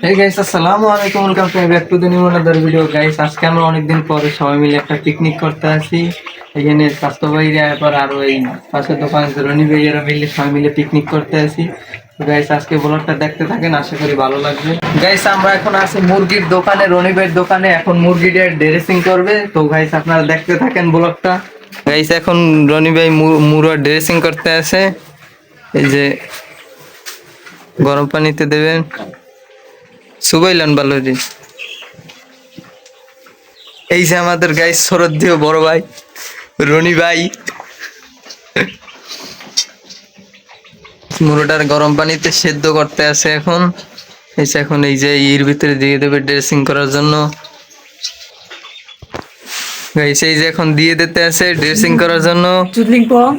এই গাইস আসসালামু আলাইকুম welcome to back to the new another video guys আজকে আমরা অনেকদিন পরে সবাই মিলে একটা পিকনিক করতে আসি। এখানে স্বাস্থ্য ভাইরা এরপর আরও এই পাশের দোকানে রনি ভাইয়েরা মিলে সবাই মিলে পিকনিক করতে আসি। গাইস আজকে ব্লগটা দেখতে থাকেন, আশা করি ভালো লাগবে। গাইস আমরা এখন আছি মুরগির দোকানে, রনি ভাইয়ের দোকানে। এখন মুরগিটা ড্রেসিং করবে। তো গাইস আপনারা দেখতে থাকেন ব্লগটা গাইস এখন রনি ভাই মুরগির ড্রেসিং করতে আছে এই যে গরম পানিতে দেবেন। সুবাইলান বালুরি এই যে আমাদের গাই শরদ্ধীয় বড় ভাই রনি ভাই। মুরোটার গরম পানিতে সেদ্ধ করতে আছে এখন। এই যে এখন এই যে ইর ভিতরে দিয়ে দেবে ড্রেসিং করার জন্য। গাইস এই যে এখন দিয়ে দিতে আছে ড্রেসিং করার জন্য। চুদলিং কম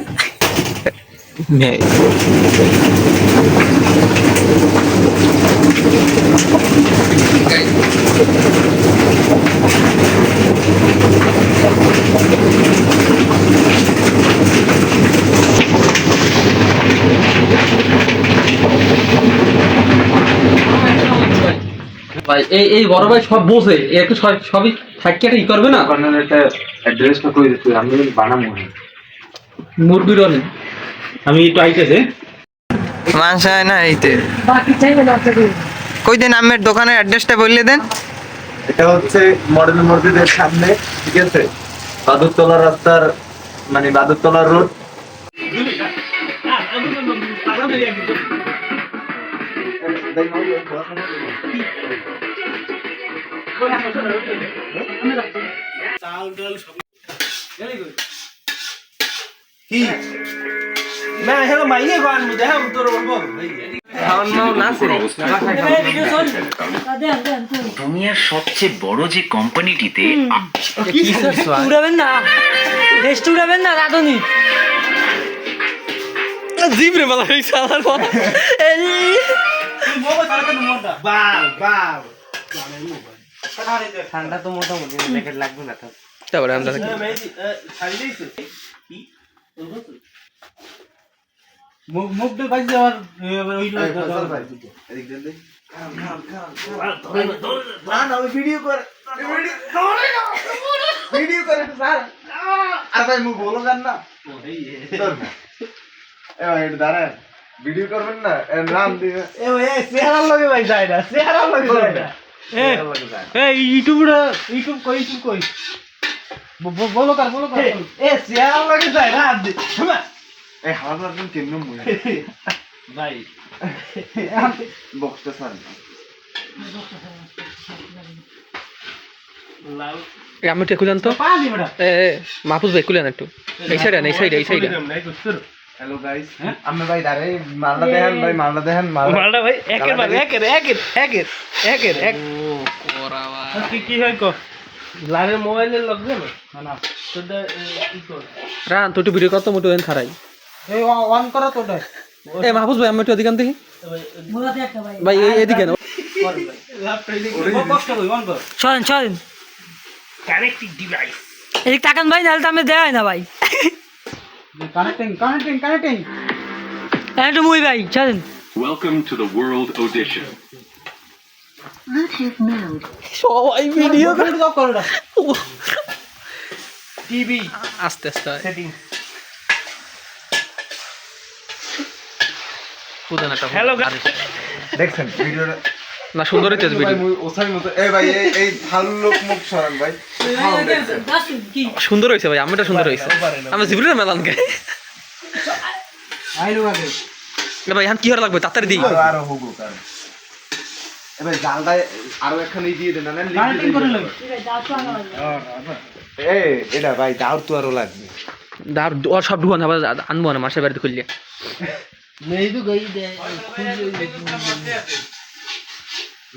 ভাই এই এই বড় ভাই সব বোঝে। একটু সবই থাকিয়ে ই করবে না? আপনার একটা অ্যাড্রেসটা কই দিতে আমি বানাবো না। মুরগির অনেক আমি একটু আইতেছে। মাংস হয় না এইতে। কই দেন আমের দোকানের অ্যাড্রেসটা বললে দেন। এটা হচ্ছে মডেল মসজিদের সামনে ঠিক আছে? বাদুরতলা রাস্তার মানে বাদুরতলা রোড। দুনিয়ার সবচেয়ে বড় যে কোম্পানিটিতে উড়াবেন না টেস্ট উড়াবেন না রাধুনি জিব রে বালা হইছে আমার ঠান্ডা তো মোটামুটি লাগবে না তো তারপরে আমরা মুখটা বাজ যাওয়ার ওই ভিডিও করে। স্যার। আর ভাই মুখ বলো জান না? এ ভাই এটা দাঁড়ান। ভিডিও করবেন না? এ নাম এ ভাই চেহারার লগে ভাই যায় না চেহারার লগে যায় না। এ এ ইউটিউব ইউটিউব কই ইউটিউব কই? বলো কার বলো কার এ চেহারার লগে যায়? না আদি এই হাওয়া একদম কেমন মুই ভাই। বক্সটা স্যার আমি একটু খুলেন তো পানি এ এ, মাহফুজ ভাই খুলেন একটু। এই সাইডে এই সাইডে এই সাইডে। হ্যালো গাইস আমরা ভাই দাঁড়াই মালটা দেখেন ভাই মালটা দেখেন মালটা মালটা ভাই একের ভাই একের একের একের একের এক কি কি হয় কো? লারের মোবাইলের লগ দে না না। তোটা কি কর রান তো একটু ভিডিও করতো মোটু দেন খারাই। এই অন করো তোটা এ মাহফুজ ভাই আমি একটু এদিকে দেখি। ভাই। এদিকে না চলেন চলেন। কানেক্টিং ডিভাইস এদিক তাকান ভাই নাহলে তো আমি দেওয়াই না ভাই। কানেক্টিং কানেক্টিং কানেক্টিং একটু মুই ভাই চলেন। Welcome to the World Audition. সবাই ভিডিও টিভি আস্তে আস্তে। সেটিং একটা Hello, দেখছেন ভিডিওটা না সুন্দর ভিডিও ওসাই মতো এই ভাই এই এই ভালো লোক মুখ সরান ভাই। সুন্দর হয়েছে ভাই আমিটা সুন্দর হয়েছে আমি জিবরির মেলান গে আইলো আগে। ভাই এখন কি হওয়ার লাগবে? তাড়াতাড়ি দিই। আরও আরও হোক কারণ এবার জালটা আরও একখানি দিয়ে দেন না কানেক্টিং করে লই। এ এটা ভাই দাও তো আরও লাগবে। দার ওর সব ঢুকান আবার আনব না মাসের বাড়িতে খুললে। নেই তো গই দে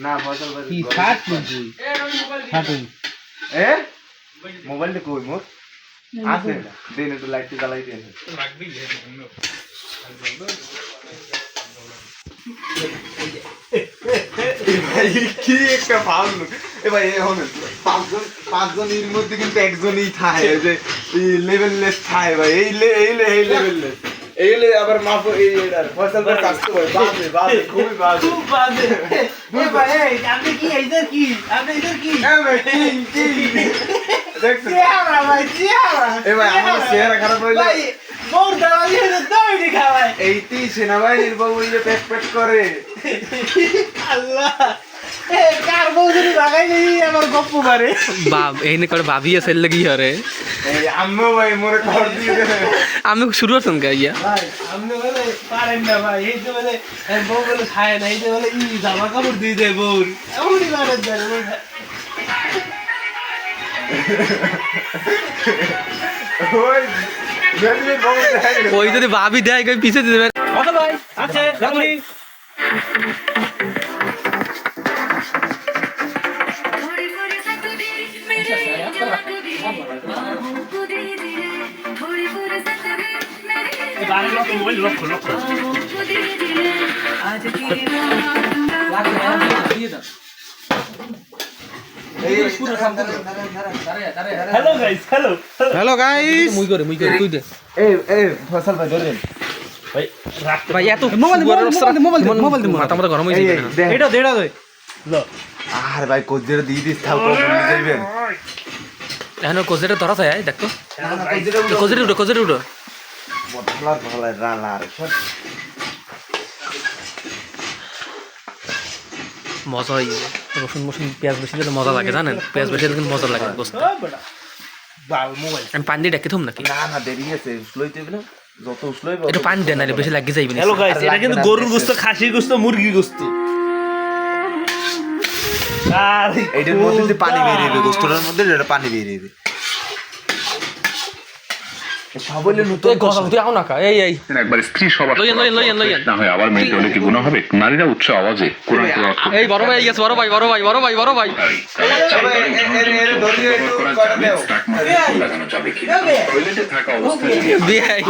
না ফসল ভাই কি তুই? শার্ট এ? মোবাইলটা কই মোর? আছে। দেন একটু লাইট জ্বালাই দেন। ভাই কি একটা ভালো এ ভাই এখন পাঁচজন পাঁচজন এর মধ্যে কিন্তু একজনই থাকে যে লেভেল লেস থাকে ভাই এই লে- এই লে- এই লেভেল লেস এইগুলো আবার মাফ এই ফসল করে কাজ করে বাজে বাজে খুবই বাজে। খুব বাজে। এ ভাই আপনি কি এইটার কি? আপনি এইটার কি? দেখছেন? চেহারা ভাই চেহারা। এ ভাই আমার চেহারা। খারাপ হইলে। ভাই মোর দাঁড়া দৌড়ি খাওয়ায়। এইটি সেনাবাহিনীর বাবু প্যাক প্যাক করে। আল্লাহ। এ কার বউজুরি লাগাই নেই আমার গপ্প মারে। বাপ এইনে করে ভাবি আছে লাগি হরে। আম্মু ভাই মোরে খবর দিয়ে আমি শুরু করছেন কে ইয়া। ভাই আপনি বলে পারেন না ভাই এই যে বলে বউ বলে খায় না এই যে বলে ই জামা কাপড় দিয়ে দেয় বউ এমনই মারেন দেয় ওই যদি ভাবি দেয় কই পিছে দিয়ে দেবে অসল ভাই আছে hello guys hello hello guys মুই করে মুই করে তুই দে। এই এই ফসল ভাই ধরেন। ভাই এত মোবাইল মোবাইল মোবাইল মোবাইল মাথা মাথা গরম হয়ে যাবে। এটা দেড়া দে। লো আর ভাই কোজিরে দিয়ে দিস এখন কোজেটা ধরা যায় দেখো। কোজেরে উঠো কোজেরে উঠো। মজা হয় রসুন মসুন পেঁয়াজ বেশি দিলে মজা লাগে জানেন? পেঁয়াজ বেশি দিলে কিন্তু মজা লাগে বুঝতে ও বেটা বাল মোবাইল আমি পানি দিয়ে ডাকি থম নাকি? না না দেরি আছে উসলই দিবি না যত উসলই একটু পানি দেন বেশি লাগি যাইবে না হ্যালো গাইস এটা কিন্তু গরুর গোস্ত খাসির গোস্ত মুরগির গোস্ত। আর এইটার মধ্যে যে পানি বেরিয়ে যাবে গোস্তটার মধ্যে এটা পানি বেরিয়ে যাবে সব হইলে নতুন তুই তুই আও না কা এই এই। একবার স্ত্রী সবার লইয়েন, লইয়েন, লইয়েন, লইয়েন। না হয় আবার মেয়েটা হলে কি গুণ হবে? নারীরা উচ্চ আওয়াজে কোরআন তেলাওয়াত করতে এই বড় ভাই গেছে বড় ভাই বড় ভাই বড় ভাই বড় লাগানো যাবে কি থাকা অবস্থায়।